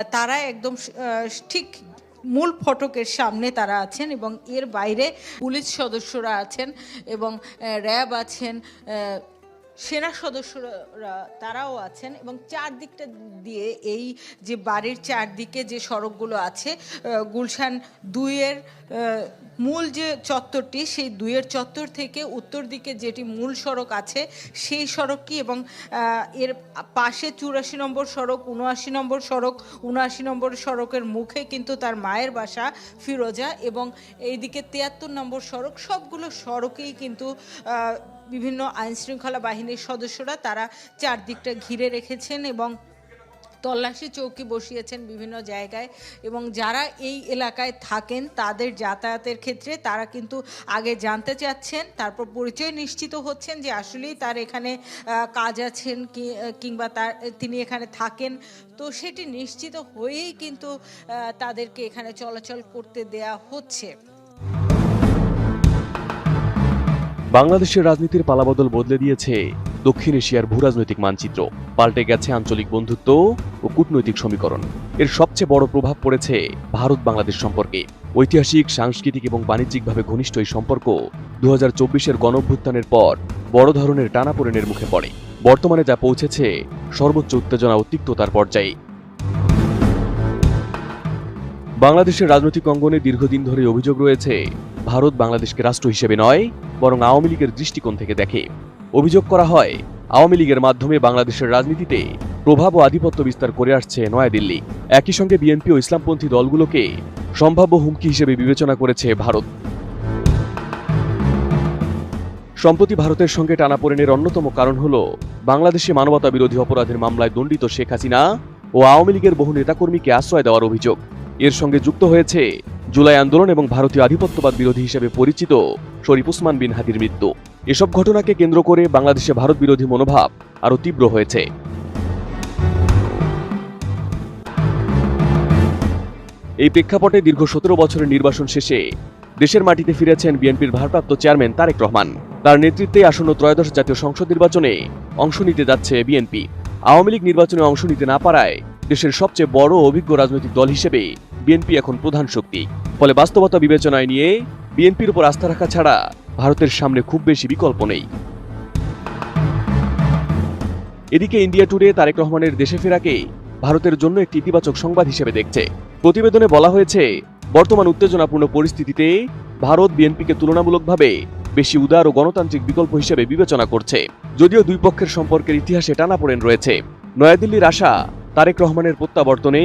তারা একদম ঠিক মূল ফটকের সামনে তারা আছেন এবং এর বাইরে পুলিশ সদস্যরা আছেন এবং র্যাব আছেন সেনা সদস্যরা তারাও আছেন এবং চারদিকটা দিয়ে এই যে বাড়ির চারদিকে যে সড়কগুলো আছে গুলশান দুইয়ের মূল যে চত্বরটি, সেই দুইয়ের চত্বর থেকে উত্তর দিকে যেটি মূল সড়ক আছে, সেই সড়কটি এবং এর পাশে চুরাশি নম্বর সড়ক, উনআশি নম্বর সড়ক, উনআশি নম্বর সড়কের মুখে কিন্তু তার মায়ের বাসা ফিরোজা এবং এইদিকে তিয়াত্তর নম্বর সড়ক, সবগুলো সড়কেই কিন্তু বিভিন্ন আইনশৃঙ্খলা বাহিনীর সদস্যরা তারা চারদিকটা ঘিরে রেখেছেন এবং তল্লাশি চৌকি বসিয়েছেন বিভিন্ন জায়গায় এবং যারা এই এলাকায় থাকেন তাদের যাতায়াতের ক্ষেত্রে তারা কিন্তু আগে জানতে চাচ্ছেন, তারপর পরিচয় নিশ্চিত হচ্ছেন যে আসলেই তার এখানে কাজ আছেন কিংবা তার, তিনি এখানে থাকেন। তো সেটি নিশ্চিত হয়েই কিন্তু তাদেরকে এখানে চলাচল করতে দেয়া হচ্ছে। বাংলাদেশের রাজনীতির পালাবদল বদলে দিয়েছে দক্ষিণ এশিয়ার ভূরাজনৈতিক মানচিত্র। পাল্টে গেছে আঞ্চলিক বন্ধুত্ব ও কূটনৈতিক সমীকরণ। এর সবচেয়ে বড় প্রভাব পড়েছে ভারত বাংলাদেশ সম্পর্কে। ঐতিহাসিক, সাংস্কৃতিক এবং বাণিজ্যিকভাবে ঘনিষ্ঠ এই সম্পর্ক দু হাজার চব্বিশের গণঅভ্যুত্থানের পর বড় ধরনের টানাপোড়েনের মুখে পড়ে। বর্তমানে যা পৌঁছেছে সর্বোচ্চ উত্তেজনা ও তিক্ততার পর্যায়ে। বাংলাদেশের রাজনৈতিক অঙ্গনে দীর্ঘদিন ধরে অভিযোগ রয়েছে, ভারত বাংলাদেশকে রাষ্ট্র হিসেবে নয় বরং আওয়ামী লীগের দৃষ্টিকোণ থেকে দেখে। অভিযোগ করা হয়, আওয়ামী লীগের মাধ্যমে বাংলাদেশের রাজনীতিতে প্রভাব ও আধিপত্য বিস্তার করে আসছে নয়াদিল্লি। একই সঙ্গে বিএনপি ও ইসলামপন্থী দলগুলোকে সম্ভাব্য হুমকি হিসেবে বিবেচনা করেছে ভারত। সম্প্রতি ভারতের সঙ্গে টানাপোড়েনের অন্যতম কারণ হল, বাংলাদেশে মানবতা বিরোধী অপরাধের মামলায় দণ্ডিত শেখ হাসিনা ও আওয়ামী লীগের বহু নেতাকর্মীকে আশ্রয় দেওয়ার অভিযোগ। এর সঙ্গে যুক্ত হয়েছে জুলাই আন্দোলন এবং ভারতীয় আধিপত্যবাদ বিরোধী হিসেবে পরিচিত শরীফ উসমান বিন হাদির মৃত্যু। এসব ঘটনাকে কেন্দ্র করে বাংলাদেশে ভারত বিরোধী মনোভাব আরও তীব্র হয়েছে। এই প্রেক্ষাপটে দীর্ঘ সতেরো বছরের নির্বাচন শেষে দেশের মাটিতে ফিরেছেন বিএনপির ভারপ্রাপ্ত চেয়ারম্যান তারেক রহমান। তার নেতৃত্বে আসন্ন ত্রয়োদশ জাতীয় সংসদ নির্বাচনে অংশ নিতে যাচ্ছে বিএনপি। আওয়ামী লীগ নির্বাচনে অংশ নিতে না পারায় দেশের সবচেয়ে বড় অভিজ্ঞ রাজনৈতিক দল হিসেবে বিএনপি এখন প্রধান শক্তি। ফলে বাস্তবতা বিবেচনায় নিয়ে বিএনপির উপর আস্থা রাখা ছাড়া ভারতের সামনে খুব বেশি বিকল্প নেই। এদিকে ইন্ডিয়া টুডে তারেক রহমানের দেশে ফেরাকে ভারতের জন্য একটি ইতিবাচক সংবাদ হিসেবে দেখছে। প্রতিবেদনে বলা হয়েছে, বর্তমান উত্তেজনাপূর্ণ পরিস্থিতিতে ভারত বিএনপিকে তুলনামূলকভাবে বেশি উদার ও গণতান্ত্রিক বিকল্প হিসেবে বিবেচনা করছে। যদিও দুই পক্ষের সম্পর্কের ইতিহাসে টানাপোড়েন রয়েছে। নয়াদিল্লির আশা তারেক রহমানের প্রত্যাবর্তনে